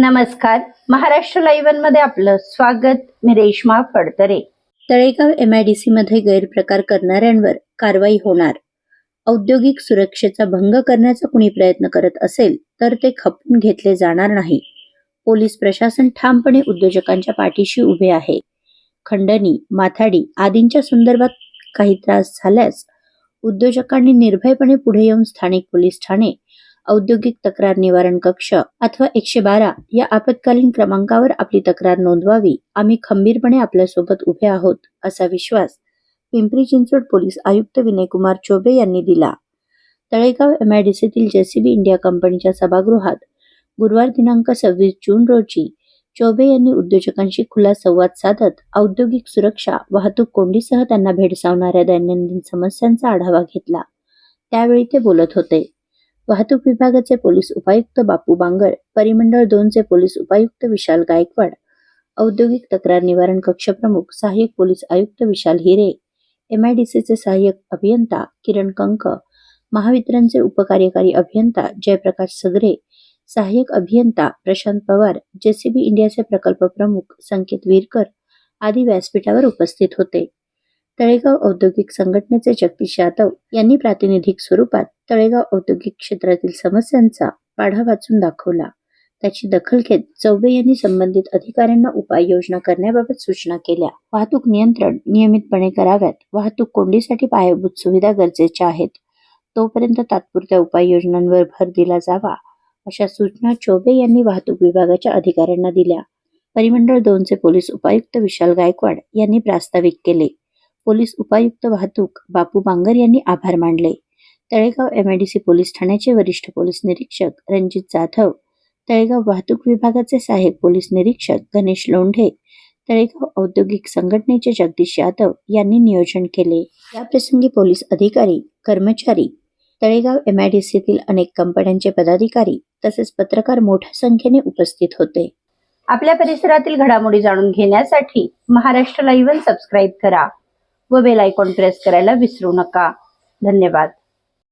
नमस्कार. महाराष्ट्र लाईव्हमध्ये आपलं स्वागत. मी रेश्मा फडतरे. तळेगाव एमआयडीसी मध्ये गैरप्रकार करणाऱ्यांवर कारवाई होणार. औद्योगिक सुरक्षेचा भंग करण्याचा कुणी प्रयत्न करत असेल तर ते खपून घेतले जाणार नाही. पोलीस प्रशासन ठामपणे उद्योजकांच्या पाठीशी उभे आहे. खंडणी माथाडी आदींच्या संदर्भात काही त्रास झाल्यास उद्योजकांनी निर्भयपणे पुढे येऊन स्थानिक पोलीस ठाणे औद्योगिक तक्रार निवारण कक्ष अथवा एकशे बारा या आपत्कालीन क्रमांकावर आपली तक्रार नोंदवावी. आम्ही खंबीरपणे आपल्यासोबत उभे आहोत असा विश्वास पिंपरी चिंचवड पोलीस आयुक्त विनयकुमार चोबे यांनी दिला. तळेगाव एमआयडीसीतील जेसीबी इंडिया कंपनीच्या सभागृहात गुरुवार दिनांक सव्वीस जून रोजी चोबे यांनी उद्योजकांशी खुला संवाद साधत औद्योगिक सुरक्षा वाहतूक कोंडीसह त्यांना भेडसावणाऱ्या दैनंदिन समस्यांचा आढावा घेतला. त्यावेळी ते बोलत होते. वाहतूक विभागाचे पोलीस उपायुक्त बापू बांगर परिमंडळ दोनचे पोलीस उपायुक्त विशाल गायकवाड औद्योगिक तक्रार निवारण कक्ष प्रमुख सहाय्यक पोलीस आयुक्त विशाल हिरे एमआयडीसीचे सहाय्यक अभियंता किरण कंक महावितरणचे उपकार्यकारी अभियंता जयप्रकाश सगरे सहाय्यक अभियंता प्रशांत पवार जेसीबी इंडियाचे प्रकल्प प्रमुख संकेत वीरकर आदी व्यासपीठावर उपस्थित होते. तळेगाव औद्योगिक संघटनेचे जगदीश यादव यांनी प्रातिनिधिक स्वरूपात तळेगाव औद्योगिक क्षेत्रातील समस्यांचा पाढा वाचून दाखवला. त्याची दखल घेत चौबे यांनी संबंधित अधिकाऱ्यांना उपाययोजना करण्याबाबत सूचना केल्या. वाहतूक नियंत्रण नियमितपणे कराव्यात. वाहतूक कोंडीसाठी पायाभूत सुविधा गरजेच्या आहेत. तोपर्यंत तात्पुरत्या उपाययोजनांवर भर दिला जावा अशा सूचना चौबे यांनी वाहतूक विभागाच्या अधिकाऱ्यांना दिल्या. परिमंडळ दोनचे पोलीस उपायुक्त विशाल गायकवाड यांनी प्रास्ताविक केले. पोलीस उपायुक्त वाहतूक बापू बांगर यांनी आभार मानले. तळेगाव एमआयडीसी पोलीस ठाण्याचे वरिष्ठ पोलीस निरीक्षक रणजित जाधव तळेगाव वाहतूक विभागाचे सहाय्यक पोलीस निरीक्षक गणेश लोंढे तळेगाव औद्योगिक संघटनेचे जगदीश यादव यांनी नियोजन केले. याप्रसंगी पोलीस अधिकारी कर्मचारी तळेगाव एमआयडीसीतील अनेक कंपन्यांचे पदाधिकारी तसेच पत्रकार मोठ्या संख्येने उपस्थित होते. आपल्या परिसरातील घडामोडी जाणून घेण्यासाठी महाराष्ट्र लाईव्ह सबस्क्राईब करा व बेल आयकॉन प्रेस करायला विसरू नका. धन्यवाद.